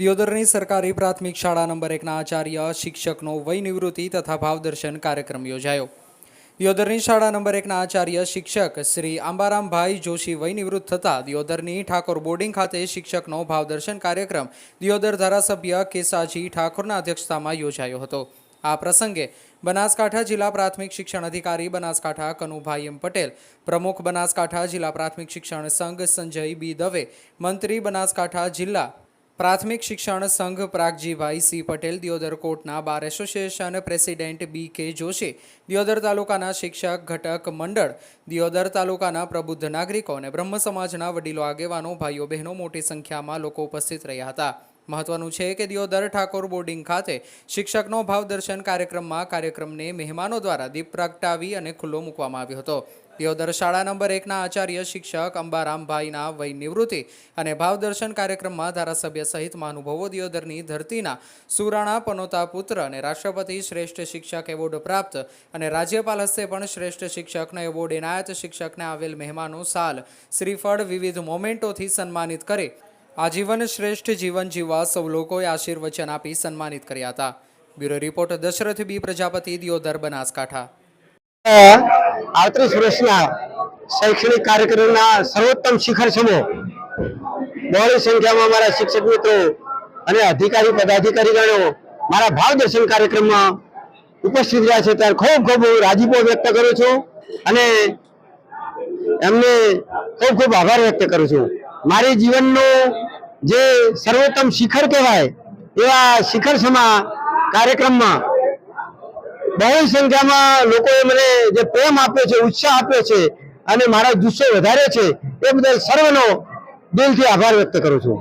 દિયોદરની સરકારી પ્રાથમિક શાળા નંબર એકના આચાર્ય, શિક્ષકનો વય નિવૃત્તિ તથા ભાવદર્શન કાર્યક્રમ યોજાયો. દિયોદરની શાળા નંબર એકના આચાર્ય, શિક્ષક શ્રી આંબારામભાઈ જોશી વય નિવૃત્ત થતા દિયોદરની ઠાકોર બોર્ડિંગ ખાતે શિક્ષકનો ભાવદર્શન કાર્યક્રમ દિયોદર ધારાસભ્ય કેસાજી ઠાકોરના અધ્યક્ષતામાં યોજાયો હતો. આ પ્રસંગે બનાસકાંઠા જિલ્લા પ્રાથમિક શિક્ષણ અધિકારી બનાસકાંઠા કનુભાઈ એમ પટેલ, પ્રમુખ બનાસકાંઠા જિલ્લા પ્રાથમિક શિક્ષણ સંઘ સંજય બી દવે, મંત્રી બનાસકાંઠા જિલ્લા પ્રાથમિક શિક્ષણ સંઘ પ્રાગજીભાઈ સી પટેલ, દિયોદર કોર્ટના બાર એસોસિએશન પ્રેસિડેન્ટ બી કે જોશી, દિયોદર તાલુકાના શિક્ષક ઘટક મંડળ, દિયોદર તાલુકાના પ્રબુદ્ધ નાગરિકો અને બ્રહ્મ સમાજના વડીલો આગેવાનો, ભાઈઓ બહેનો મોટી સંખ્યામાં લોકો ઉપસ્થિત રહ્યા હતા. મહત્વનું છે કે દિયોદર ઠાકોર બોર્ડિંગ ખાતે શિક્ષકનો ભાવદર્શન કાર્યક્રમમાં કાર્યક્રમને મહેમાનો દ્વારા દીપ પ્રગટાવી અને ખુલ્લો મૂકવામાં આવ્યો હતો. દિયોદર શાળા નંબર એકના આચાર્ય શિક્ષક અંબારામભાઈના વય નિવૃત્તિ અને ભાવદર્શન કાર્યક્રમમાં ધારાસભ્ય સહિત મહાનુભાવો દિયોદરની ધરતીના સુરાણા પનોતા પુત્ર અને રાષ્ટ્રપતિ શ્રેષ્ઠ શિક્ષક એવોર્ડ પ્રાપ્ત અને રાજ્યપાલ હસ્તે પણ શ્રેષ્ઠ શિક્ષકનો એવોર્ડ એનાયત શિક્ષકને આવેલ મહેમાનો સાલ શ્રીફળ વિવિધ મોમેન્ટોથી સન્માનિત કરે. આજીવન શ્રેષ્ઠ જીવન જીવવા સૌ લોકોએ આશીર્વચન આપી સન્માનિત કર્યા હતા. Bureau report Dashrath B Prajapati, Deodar, Banaskantha. આડત્રીસ વર્ષના શૈક્ષણિક કાર્યક્રમના સર્વોત્તમ શિખર સમો બહોળી સંખ્યામાં મારા શિક્ષક મિત્રો અને અધિકારી પદાધિકારીગણો મારા ભાવ દર્શન કાર્યક્રમમાં ઉપસ્થિત રહ્યા છે. ત્યારે ખૂબ ખૂબ હું રાજીપો વ્યક્ત કરું છું અને એમને ખૂબ ખૂબ આભાર વ્યક્ત કરું છું. મારી જીવનનું જે સર્વોત્તમ શિખર કહેવાય, એવા શિખર સમા કાર્યક્રમમાં બહુ સંખ્યામાં લોકોએ મને જે પ્રેમ આપ્યો છે, ઉત્સાહ આપ્યો છે અને મારા જુસ્સો વધારે છે, એ બદલ સર્વનો દિલથી આભાર વ્યક્ત કરું છું.